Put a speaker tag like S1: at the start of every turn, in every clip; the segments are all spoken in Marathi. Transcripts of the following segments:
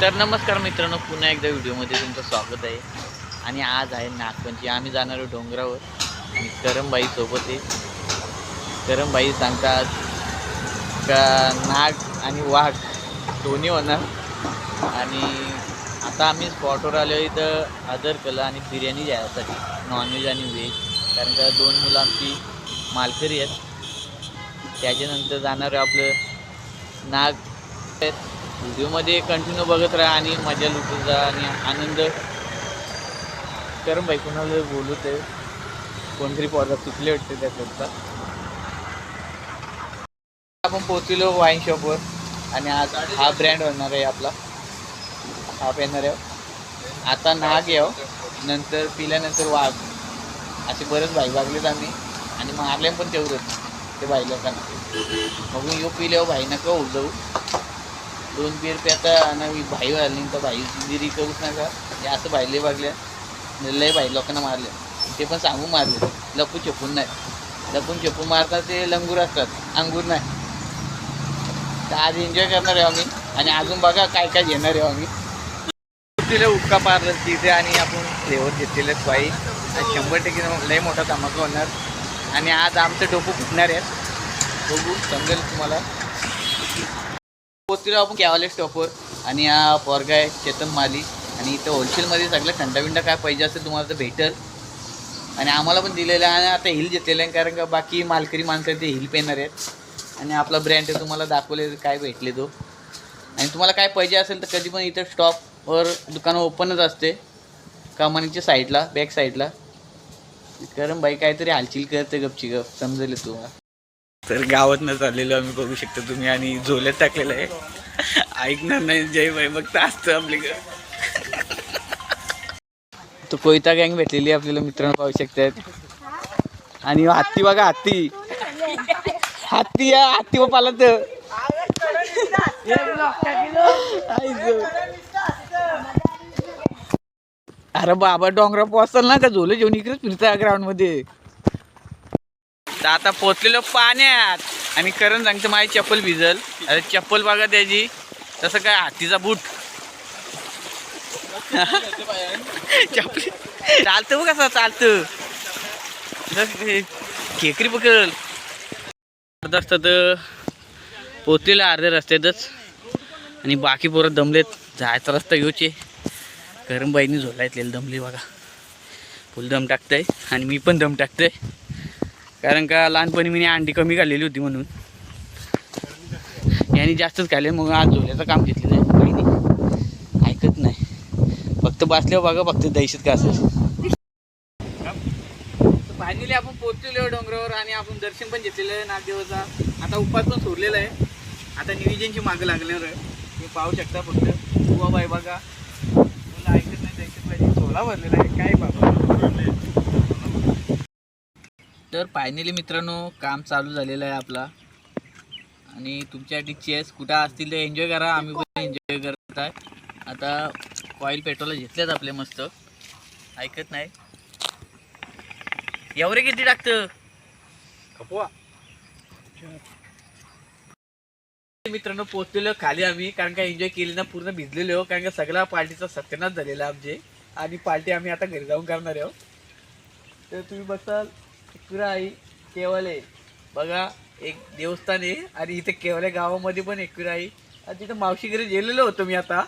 S1: तर नमस्कार मित्रांनो पुन्हा एकदा व्हिडिओमध्ये तुमचं स्वागत आहे. आणि आज आहे नागपंची आम्ही जाणार आहोत डोंगरावर. आणि करमबाई सोबत आहे. करमबाई सांगतात का नाग आणि वाघ दोन्ही होणार. आणि आता आम्ही स्पॉटवर आलो इथं आदर कला आणि बिर्याणी द्यायसाठी नॉनव्हेज आणि व्हेज कारण का दोन मुलं आमची मालकरी आहेत. त्याच्यानंतर जाणार आहे आपलं नाग. व्हिडिओमध्ये कंटिन्यू बघत राहा आणि मजा लुटू जा आणि आनंद. कारण बाई कोणाला बोलत आहे कोणतरी पॉजा चुकले वाटते त्याकरता. आपण पोचलो वाईन शॉपवर आणि आज हा ब्रँड होणार आहे आपला. हा येणार आहे. आता नाग याव हो. नंतर पिल्यानंतर वाघ. असे बरेच भाई वागलेत आम्ही. आणि मारले पण तेवढंच. ते भाई लोकांना मग मी यो पिल्यावर हो भाई नका होऊ जाऊ. दोन बिअर प्याता आणि भाई वाढली तर भाई गिरी करूच नका. हे असं भाईले वागल्या लय भाई लोकांना मारले. ते पण सांगून मारले. लपून छपून नाही. लपून छपून मारतात ते लंगूर असतात. अंगूर नाही. तर आज एन्जॉय करणार आहे आम्ही. आणि अजून बघा काय काय घेणार आहे आम्ही. तिला उक्का पार्लर तिथे आणि आपण फ्लेवर घेतलेले आहेत बाई. आणि शंभर टक्के लय मोठा धमाका होणार. आणि आज आमचं डोकं फुटणार आहे. बघू समजेल तुम्हाला. पोचलेलो आपण कॅवाले स्टॉपवर आणि हा पोरगा आहे चेतन माली. आणि इथं होलसेलमध्ये सगळं थंडा बिंडा काय पाहिजे असेल तुम्हाला तर भेटेल. आणि आम्हाला पण दिलेलं आहे आणि आता हिल घेतलेलं आहे कारण का बाकी मालकरी माणसं आहेत ते हिल पेनर आहेत. आणि आपला ब्रँड आहे तुम्हाला दाखवले काय भेटले तो. आणि तुम्हाला काय पाहिजे असेल तर कधी पण इथं स्टॉपवर दुकानं ओपनच असते. कमानीच्या साईडला बॅक साईडला. कारण बाई काहीतरी हालचिल करते गपची गप समजेल तुम्हाला. तर गावातनं चाललेलो आम्ही बघू शकता तुम्ही आणि झोल्यात टाकलेलं आहे. ऐकणार नाही जय भाई मग असतं आपली तो कोयता गँग भेटलेली आहे आपल्याला मित्रांनो पाहू शकतात. आणि हत्ती बघा हत्ती. हत्ती या हत्ती व पाला तर. अरे बाबा डोंगरा पोहोचल ना का? झोलं जेवण इकडेच फिरता ग्राउंडमध्ये. तर आता पोचलेलो पाण्यात. आणि करण सांगतो माझी चप्पल भिजल. अरे चप्पल बघा त्याची. तसं काय हातीचा बूट. चप्पल. चालतं बघ कसं चालतं. जसं हे खेकरी पकड अर्धा तर पोचलेलं अर्ध्या रस्त्यातच. आणि बाकी पोरं दमलेत. जायचा रस्ता घेऊचे गरम बाईनी झोलायतलेलं दमली बघा. फुल दम टाकतंय. आणि मी पण दम टाकतोय. कारण का लहानपणी मी अंडी कमी खाल्लेली होती म्हणून. यांनी जास्तच खाल्ले मग आज झोल्याचं काम घेतलेलं आहे काही नाही. ऐकत नाही. फक्त बसल्यावर बघा फक्त दहशत का असेल. फायनली आपण पोहोचलेलो डोंगरावर आणि आपण दर्शन पण घेतलेलं आहे नागदेवाचा. आता उपास पण सोडलेला आहे. आता नियोजनची मागं लागल्यावर आहे. हे पाहू शकता फक्त. बाई बघा. तुला ऐकत नाही दहशत पाहिजे. सोला भरलेला आहे. काय बाबा? तर फायनली मित्रांनो काम चालू झालेलं आहे आपला. आणि तुमच्यासाठी चेस कुठं असतील तर एन्जॉय करा. आम्ही पण एन्जॉय करत आहे. आता ऑइल पेट्रोल घेतलेत आपले मस्त. ऐकत नाही. एवढे किती टाकतं? मित्रांनो पोचलेलो खाली आम्ही. कारण का एन्जॉय केली ना पूर्ण भिजलेलो कारण का सगळा पार्टीचा सत्यनाश झालेला आमचे. आणि पार्टी आम्ही आता घरी जाऊन करणार आहोत. तर तुम्ही बघताल एकविरा आई केवले. बघा एक देवस्थान आहे आणि इथे केवल्या गावामध्ये पण एकविरा आई आणि तिथं मावशी घरी गेलेलो होतो मी आता.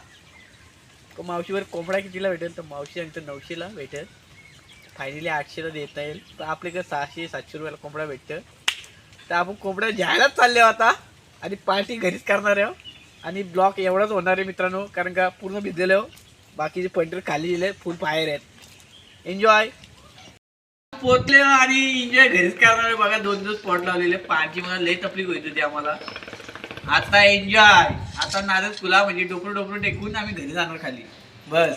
S1: तर मावशीवर कोंबडा कितीला भेटेल? तर मावशी आणि तर नऊशेला भेटेल. फायनली आठशेला देता येईल. तर आपल्याकडे सहाशे सातशे रुपयाला कोंबडा भेटतं तर आपण कोंबड्या घ्यायलाच चालले आता. आणि पार्टी घरीच करणार आहे हो. आणि ब्लॉक एवढाच होणार आहे मित्रांनो कारण का पूर्ण भिजलेलं आहे हो. बाकीचे पंटर खाली गेले फुल फायर आहेत. एन्जॉय पोचले आणि एन्जॉय घरीच करणार बघा दोन दिवस स्पॉट लावलेले. पाण्याची मला लई तकलीफ होईल होती आम्हाला. आता एन्जॉय आता नारद तुला म्हणजे डोकरू डोकरू टेकून आम्ही घरी जाणार खाली. बस.